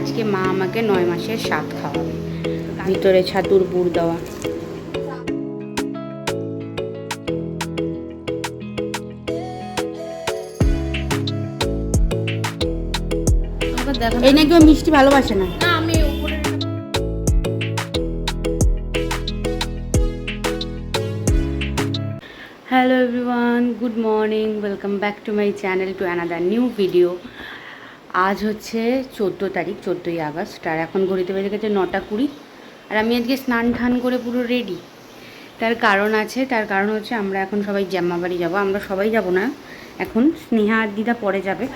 আজকে মা আমাকে নয় মাসের স্বাদ খাওয়াবে। ভিতরে ছাতুর পুর দেওয়া। এই নাকি ও মিষ্টি ভালোবাসে না? Hello everyone good morning welcome back to my channel to another new video আজ হচ্ছে চোদ্দ তারিখ, চোদ্দোই আগস্ট, আর এখন ঘড়িতে বেজে গেছে নটা কুড়ি। আর আমি আজকে স্নান ঠান করে পুরো রেডি তার কারণ আছে, তার কারণ হচ্ছে আমরা এখন সবাই জাম্মাবাড়ি যাব। আমরা সবাই যাব না, এখন স্নেহা আর দিদা পরে যাবে।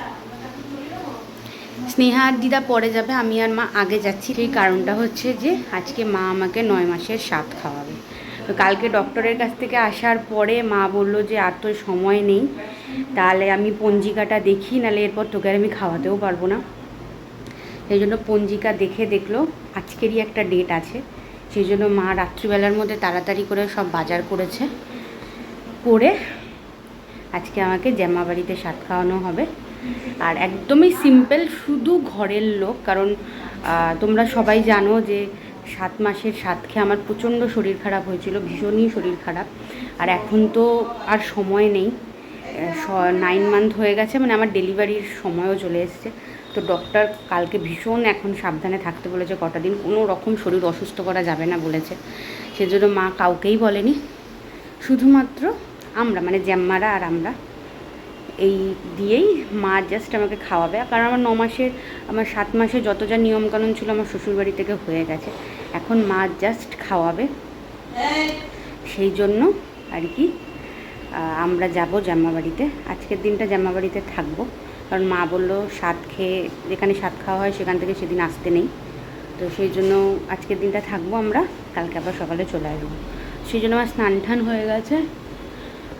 স্নেহা আর দিদা পরে যাবে, আমি আর মা আগে যাচ্ছি। সেই কারণটা হচ্ছে যে আজকে মা আমাকে নয় মাসের স্বাদ খাওয়াবে। তো কালকে ডক্টরের কাছ থেকে আসার পরে মা বলল যে, আর তো সময় নেই। তাহলে আমি পঞ্জিকাটা দেখি, নাহলে এরপর তোকে আর আমি খাওয়াতেও পারব না। সেই জন্য পঞ্জিকা দেখে দেখল, আজকেরই একটা ডেট আছে। সেই জন্য মা রাত্রিবেলার মধ্যে তাড়াতাড়ি করে সব বাজার করেছে। করে আজকে আমাকে জামাবাড়িতে স্বাদ খাওয়ানো হবে। আর একদমই সিম্পল শুধু ঘরের লোক। কারণ তোমরা সবাই জানো যে সাত মাসের সাত খেয়ে আমার প্রচণ্ড শরীর খারাপ হয়েছিল, ভীষণই শরীর খারাপ। আর এখন তো আর সময় নেই। নাইন মান্থ হয়ে গেছে মানে আমার ডেলিভারির সময়ও চলে এসছে। তো ডক্টর কালকে ভীষণ এখন সাবধানে থাকতে বলেছে, কটা দিন কোনো রকম শরীর অসুস্থ করা যাবে না বলেছে। সেজন্য মা কাউকেই বলেনি। শুধুমাত্র আমরা মানে জ্যাম্মারা আর আমরা। এই দিয়েই মা জাস্ট আমাকে খাওয়াবে। কারণ আমার ন মাসের, আমার সাত মাসে যত যা নিয়মকানুন ছিল আমার শ্বশুরবাড়ি থেকে হয়ে গেছে। এখন মা জাস্ট খাওয়াবে। সেই জন্য আর কি আমরা যাব জামাবাড়িতে আজকের দিনটা জামাবাড়িতে থাকব। কারণ মা বলল স্বাদ খেয়ে, যেখানে স্বাদ খাওয়া হয় সেখান থেকে সেদিন আসতে নেই। তো সেই জন্য আজকের দিনটা থাকব আমরা। কালকে আবার সকালে চলে আসব। সেই জন্য আমার স্নান টান হয়ে গেছে।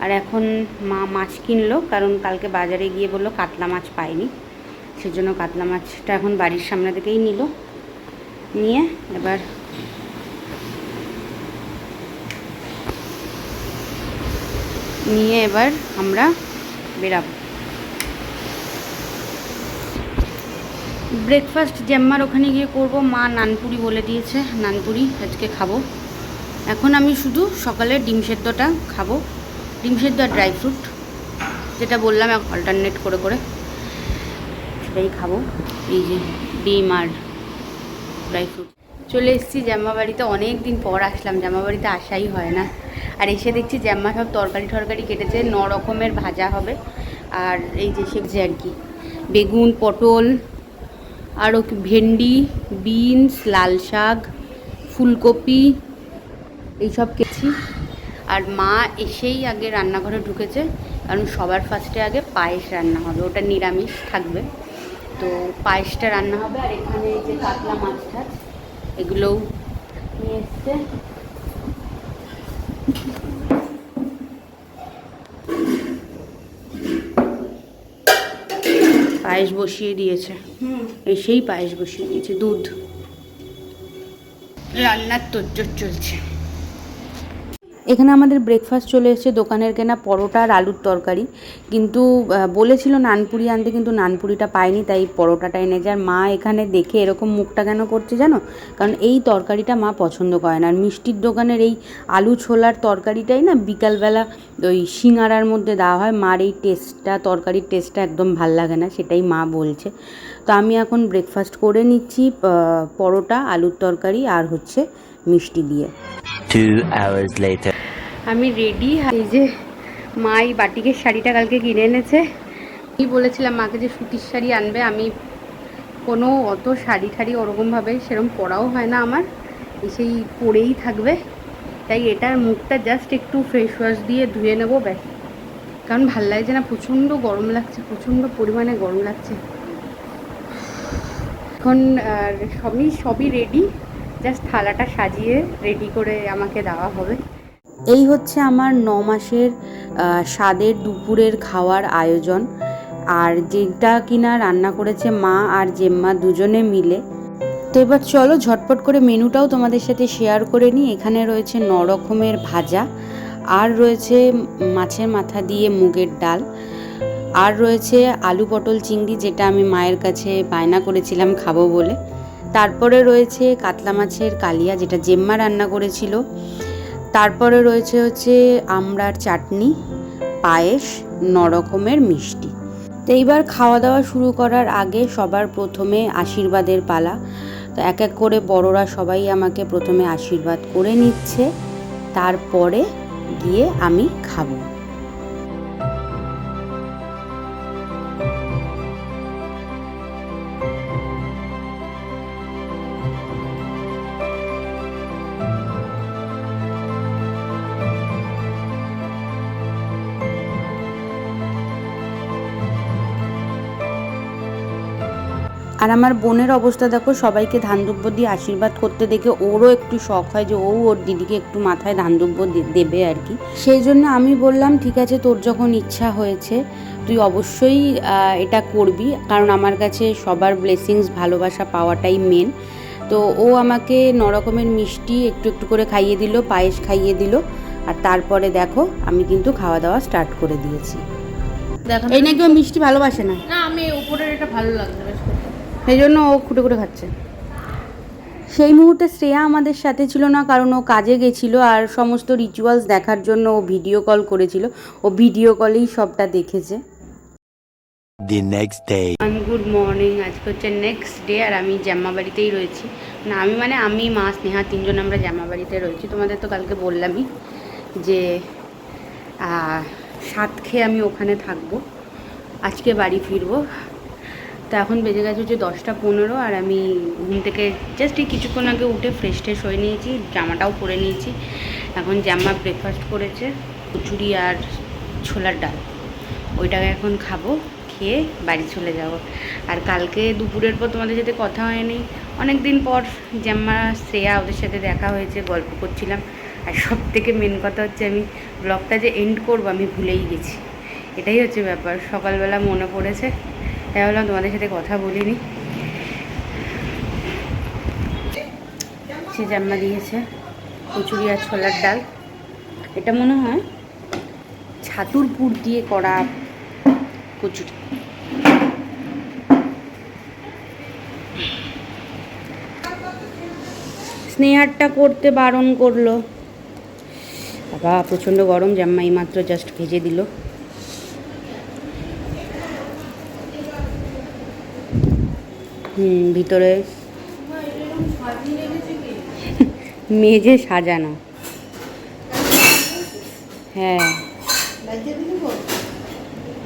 আর এখন মা মাছ কিনলো, কারণ কালকে বাজারে গিয়ে বলল কাতলা মাছ পাইনি। সেজন্য কাতলা মাছটা এখন বাড়ির সামনে থেকেই নিল। নিয়ে এবার নিয়ে এবার আমরা বেরাবো। ব্রেকফাস্ট জ্যাম্মার ওখানে গিয়ে করব। মা নানপুরি বলে দিয়েছে, নানপুরি আজকে খাব। এখন আমি শুধু সকালে ডিম সেদ্ধটা খাব। ডিম সেদ্ধ আর ড্রাই ফ্রুট, যেটা বললাম অল্টারনেট করে করে সেটাই খাব। এই যে ডিম আর ড্রাই ফ্রুট। চলে এসেছি জামাবাড়িতে অনেক দিন পর আসলাম। জামাবাড়িতে আসাই হয় না। আর এসে দেখছি জাম্মা সব তরকারি টরকারি কেটেছে, ন রকমের ভাজা হবে। আর এই যে সেকছে আর কি, বেগুন, পটল, আরও ভেন্ডি, বিনস, লাল শাক, ফুলকপি, এইসব কেছি আর মা এসেই আগে রান্নাঘরে ঢুকেছে কারণ সবার ফার্স্টে আগে পায়েস রান্না হবে ওটা নিরামিষ থাকবে। তো পায়েসটা রান্না হবে আর এখানে যে কাতলা মাছ টাছ এগুলোও নিয়ে এসছে। পায়েস বসিয়ে দিয়েছে। এই সেই পায়েস বসিয়ে দিয়েছে দুধ। রান্নার তোজ্জোর চলছে। এখানে আমাদের ব্রেকফাস্ট চলে এসেছে, দোকানের কেনা পরোটা আর আলুর তরকারি। কিন্তু বলেছিল নানপুরি আনতে, কিন্তু নানপুরিটা পাইনি তাই পরোটাটা এনেছে। আর মা এখানে দেখে এরকম মুখটা কেন করছে জানো? কারণ এই তরকারিটা মা পছন্দ করে না। আর মিষ্টির দোকানের এই আলু ছোলার তরকারিটাই না বিকালবেলা ওই সিঙারার মধ্যে দেওয়া হয়। মার এই টেস্টটা তরকারির টেস্টটা একদম ভালো লাগে না, সেটাই মা বলছে। তো আমি এখন ব্রেকফাস্ট করে নিচ্ছি পরোটা, আলুর তরকারি আর হচ্ছে মিষ্টি দিয়ে। Two hours later. আমি রেডি এই যে মা এই বাটিকের শাড়িটা কালকে কিনে এনেছে। আমি বলেছিলাম মাকে যে সুতির শাড়ি আনবে, আমি কোনো অত শাড়ি ঠাড়ি ওরকমভাবে সেরকম পরাও হয় না আমার। এসেই পরেই থাকবে। তাই এটার মুখটা জাস্ট একটু ফেস ওয়াশ দিয়ে ধুয়ে নেব, ব্যাস। কারণ ভালো লাগছে না, প্রচণ্ড গরম লাগছে, প্রচণ্ড পরিমাণে গরম লাগছে। এখন সবই সবই রেডি জাস্ট থালাটা সাজিয়ে রেডি করে আমাকে দেওয়া হবে। এই হচ্ছে আমার ন মাসের স্বাদের দুপুরের খাওয়ার আয়োজন। আর যেটা কিনা রান্না করেছে মা আর জেম্মা দুজনে মিলে। তো এবার চলো ঝটপট করে মেনুটাও তোমাদের সাথে শেয়ার করে নিই। এখানে রয়েছে ন রকমের ভাজা, আর রয়েছে মাছের মাথা দিয়ে মুগের ডাল, আর রয়েছে আলু পটল চিংড়ি যেটা আমি মায়ের কাছে বায়না করেছিলাম খাব বলে। তারপরে রয়েছে কাতলা মাছের কালিয়া যেটা জেম্মা রান্না করেছিল। তারপরে রয়েছে হচ্ছে আমড়ার চাটনি, পায়েস, নরকমের রকমের মিষ্টি। তো এইবার খাওয়া দাওয়া শুরু করার আগে সবার প্রথমে আশীর্বাদের পালা। তো এক এক করে বড়রা সবাই আমাকে প্রথমে আশীর্বাদ করে নিচ্ছে। তারপরে গিয়ে আমি খাব। আর আমার বোনের অবস্থা দেখো সবাইকে ধান দুব্য দিয়ে আশীর্বাদ করতে দেখে ওরও একটু শখ হয় যে ও ওর দিদিকে একটু মাথায় ধান দুব্য দে- দেবে আর কি। সেই জন্য আমি বললাম ঠিক আছে তোর যখন ইচ্ছা হয়েছে তুই অবশ্যই এটা করবি। কারণ আমার কাছে সবার ব্লেসিংস ভালোবাসা পাওয়াটাই মেন তো ও আমাকে নরকমের মিষ্টি একটু একটু করে খাইয়ে দিল পায়েস খাইয়ে দিল। আর তারপরে দেখো আমি কিন্তু খাওয়া দাওয়া স্টার্ট করে দিয়েছি। দেখো এই নাকি ও মিষ্টি ভালোবাসে না? না আমি উপরের এটা ভালো লাগছে। সেই জন্য ও খুঁটে খুঁটে খাচ্ছে। সেই মুহূর্তে শ্রেয়া আমাদের সাথে ছিল না কারণ ও কাজে গেছিল আর সমস্ত রিচুয়ালস দেখার জন্য ও ভিডিও কল করেছিল। ও ভিডিও কলেই সবটা দেখেছে। The next day. Good morning আজকে হচ্ছে নেক্সট ডে আর আমি জাম্মা বাড়িতেই রয়েছি। না আমি মানে আমি মা স্নেহা তিনজন আমরা জাম্মা বাড়িতে রয়েছি। তোমাদের তো কালকে বললামই যে সাত খেয়ে আমি ওখানে থাকব। আজকে বাড়ি ফিরবো। তো এখন বেজে গেছে হচ্ছে দশটা পনেরো আর আমি ঘুম থেকে জাস্ট এই কিছুক্ষণ আগে উঠে ফ্রেশ ট্রেশ হয়ে নিয়েছি, জামাটাও পরে নিয়েছি। এখন জামা ব্রেকফাস্ট করেছে, কচুরি আর ছোলার ডাল। ওইটাকে এখন খাব, খেয়ে বাড়ি চলে যাব। আর কালকে দুপুরের পর তোমাদের সাথে কথা হয়নি। অনেক দিন পর জাম্মা, শ্রেয়া ওদের সাথে দেখা হয়েছে, গল্প করছিলাম। আর সব থেকে মেন কথা হচ্ছে আমি ব্লগটা যে এন্ড করব, আমি ভুলেই গেছি। এটাই হচ্ছে ব্যাপার। সকালবেলা মনে পড়েছে তাই ভাবলাম তোমাদের সাথে কথা বলিনি। সে জাম্মা দিয়েছে, কচুরি আর ছোলার ডাল। এটা মনে হয় ছাতুর পুর দিয়ে করা কচুরি। স্নেহারটা করতে বারণ করল। বাবা, প্রচণ্ড গরম জাম্মা মাত্র জাস্ট ভেজে দিল। ভিতরে। মেঝে সাজানো। হ্যাঁ।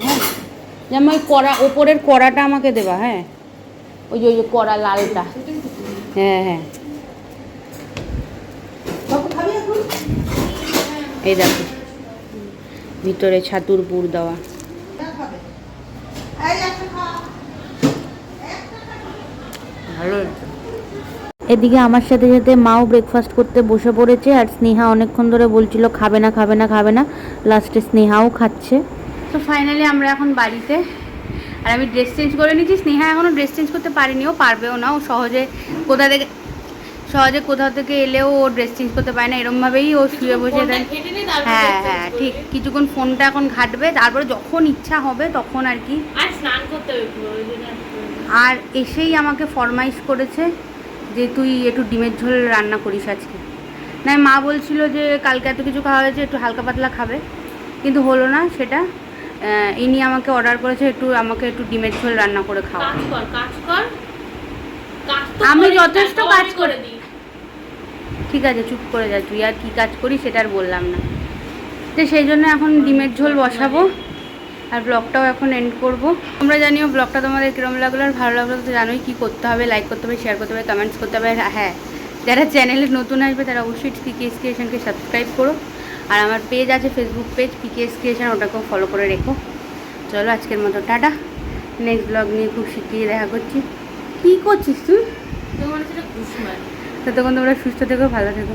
হ্যাঁ যেমন ওই কড়া, ওপরের কড়াটা আমাকে দেবা হ্যাঁ? ওই যে ওই যে কড়া লালটা। হ্যাঁ হ্যাঁ। এই দেখো। ভিতরে ছাতুর পুর দেওয়া। ভালো। এদিকে আমার সাথে সাথে মাও ব্রেকফাস্ট করতে বসে পড়েছে আর স্নেহা অনেকক্ষণ ধরে বলছিল খাবে না খাবে না খাবে না। লাস্টে স্নেহাও খাচ্ছে। তো ফাইনালি আমরা এখন বাড়িতে। আর আমি ড্রেস চেঞ্জ করে নিয়েছি। স্নেহা এখনও ড্রেস চেঞ্জ করতে পারিনি। ও পারবেও না। ও সহজে কোথা থেকে সহজে কোথাও থেকে এলেও ও ড্রেস চেঞ্জ করতে পারে না এরমভাবেই ও শুয়ে বসে হ্যাঁ হ্যাঁ ঠিক কিছুক্ষণ ফোনটা এখন ঘাটবে তারপরে যখন ইচ্ছা হবে তখন আর কি। আর এসেই আমাকে ফরমাইশ করেছে যে তুই একটু ডিমের ঝোল রান্না করিস আজকে। না মা বলছিল যে কালকে এত কিছু খাওয়া হয়েছে একটু হালকা পাতলা খাবে কিন্তু হলো না সেটা। ইনি আমাকে অর্ডার করেছে একটু আমাকে একটু ডিমের ঝোল রান্না করে খাওয়া আমি যথেষ্ট কাজ করে দিই। ঠিক আছে, চুপ করে যা, তুই আর কী কাজ করিস সেটা আর বললাম না। তো সেই জন্য এখন ডিমের ঝোল বসাবো, আর ব্লগটাও এখন এন্ড করব। তোমরা জানিও ব্লগটা তোমাদের কীরকম লাগল, আর ভালো লাগল তো জানোই কী করতে হবে লাইক করতে হবে শেয়ার করতে হবে কমেন্টস করতে হবে হ্যাঁ যারা চ্যানেলে নতুন আসবে তারা অবশ্যই পিকেএস ক্রিয়েশনকে সাবস্ক্রাইব করো। আর আমার পেজ আছে ফেসবুক পেজ পিকেএস ক্রিয়েশন ওটাকেও ফলো করে রেখো। চলো আজকের মতো, টাটা। নেক্সট ব্লগ নিয়ে খুব শিখিয়ে দেখা করছি। কী করছিস তুই? তোমার সেটা ঘুষ ততক্ষণ তোমরা সুস্থ থেকো ভালো থেকো।